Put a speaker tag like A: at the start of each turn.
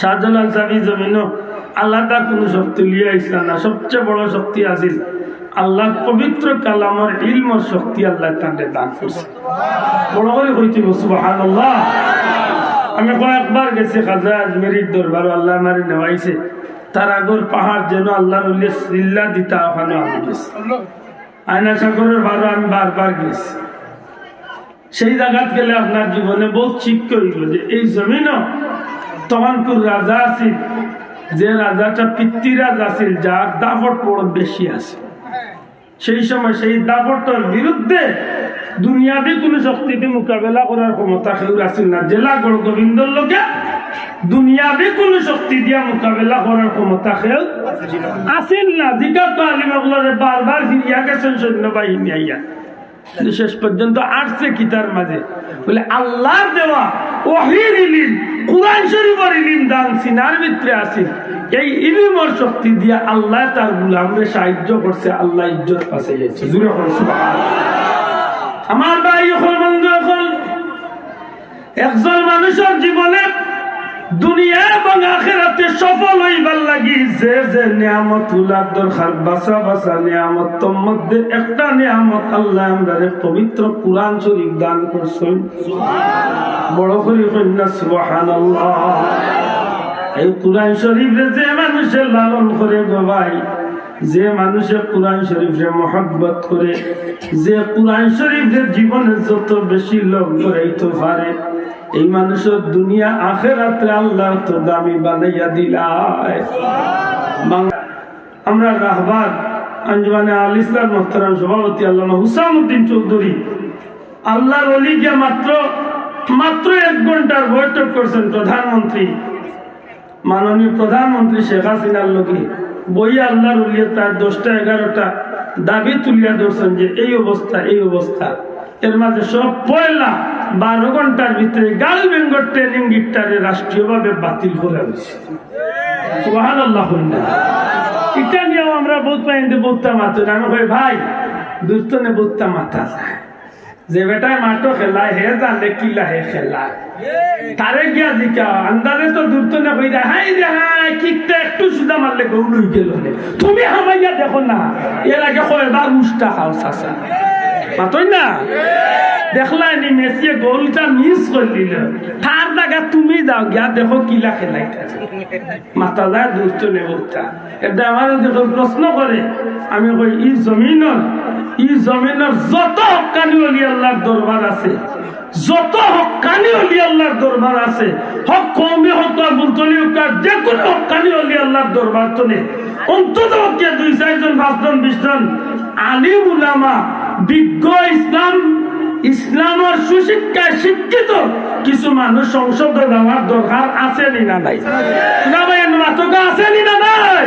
A: শাহজালাল সাবি জমিন আল্লাহ কোনো শক্তি লিয়ে আইসলা না। সবচেয়ে বড় শক্তি আছিল আল্লাহ পবিত্র কালামর ইলমর শক্তি আল্লাহ তাকে দান করছে। বড় করে হইতে সুবাহান আমি কয়েকবার গেছি খাজা আজমেরির দরবার, আল্লাহ আমার নেওয়াইছে। তার আগর পাহাড় যেন উল্লেখ সিল্লা দিতা ওখানে আমি গেছি। আয়না সাগরের ভালো আমি বারবার গেছি। সেই জায়গাত গেলে আপনার জীবনে বহুত শিক্ষা হইল যে এই জমিনও তখনকুর রাজা আছিল যে রাজাটা পিতৃরাজ আছিল যার দাফট বড় বেশি আছে। সেই সময় সেই দাফটর বিরুদ্ধে দুনিয়াবি কোনো শক্তিতে মোকাবেলা করার ক্ষমতা কেউ আছিল না। জেলা গড় গোবিন্দর লোকে দুনিয়াবি কোনো শক্তি দিয়া মোকাবেলা করার ক্ষমতা কেউ আছিল না। জিকা তো আলিমগুলোরে বারবার ফিরিয়া গেছেন সৈন্যবাহিনী আইয়া। শেষ পর্যন্ত আসছে কিতার মাঝে? বলে, আল্লাহর দেওয়া ওহির কুরআন শরীফের ইলিম দান ভিতরে এই ইলিমর শক্তি দিয়া আল্লাহ তার গুলামরে সাহায্য করছে, আল্লাহ ইজ্জত পাশে গেছে জুড়ে আমার ভাই বন্ধু একজন মানুষের জীবনে দুনিয়া এবং আখেরাতে সফল হইবার লাগি যে যে নিয়ামত উলার দরকার বাসা বাসা নিয়ামত তোর মধ্যে একটা নিয়ামত আল্লাহ আমরা পবিত্র কোরআন শরীফ দান করছেন। বড় করি কন্যা সুবাহান এই কোরআন শরীফে যে লালন করে গবাই যে মানুষের কোরআন শরীফে মহব্বত করে যে কোরআন শরীফের জীবনে যত বেশি লোক করাইতে পারে। এই মানুষের দুনিয়া আখেরাতে আল্লাহ তো দামি বানাইয়া দিলায় আমরা রাহবার, আঞ্জমানে আল ইসলাম মোহতারাম সভাপতি আল্লামা হুসামুদ্দিন চৌধুরী। আল্লাহর অলি গিয়া মাত্র মাত্র এক ঘণ্টার বৈঠক করছেন প্রধানমন্ত্রী। মাননীয় প্রধানমন্ত্রী শেখ হাসিনার লোকে বই আল্লাহর উলিয়া তার দশটা, এগারোটা দাবি তুলিয়া ধরছেন যে এই অবস্থা এই অবস্থা। এর মাঝে সব পয়লা বারো ঘণ্টার ভিতরে গাল বেঙ্গল ট্রেনিং গিটারে রাষ্ট্রীয়ভাবে বাতিল করে আল্লাহ এটা নিয়েও আমরা বহুত পাইতে বুত্তা মাতো আমি কই, ভাই দুর্তনে বুত্তা মাথা যায়। যে বেটায় মাটো খেলায়, হে জানে কিলা হে খেলায়। তারে গিয়া জিকা, আন্দারে তো দূর তো না যায়। হাই রে হাই, কিকটা একটু সুদা মারলে গৌল গেল তুমি হামাইয়া দেখো না, এর আগে কয়বার উষ্টা খাও চাচা মাতই না? দেখলাই নি মেসিয়ে গোলটা মিস করে দিল তার জায়গা তুমি যাও, গিয়া দেখো কিলা খেলাইতেছে মাথা যায় দূর তো। নেবতা এটা আমার দেখো প্রশ্ন করে, আমি কই, ই জমিনের ই জমিনের যত হকানি অলি আল্লাহর দরবার আছে, যত হকানি অলি আল্লাহর দরবার আছে, হক কমে হক বুলতলি হোক আর যে কোনো হকানি অলি আল্লাহর দরবার তো নেই অন্তত দুই চারজন পাঁচজন, বিশজন আলিম উলামা বিজ্ঞ ইসলাম, ইসলামের সুশিক্ষায় শিক্ষিত কিছু মানুষ সংসদে যাওয়ার দরকার আছে নি না নাই? আছে নি না নাই?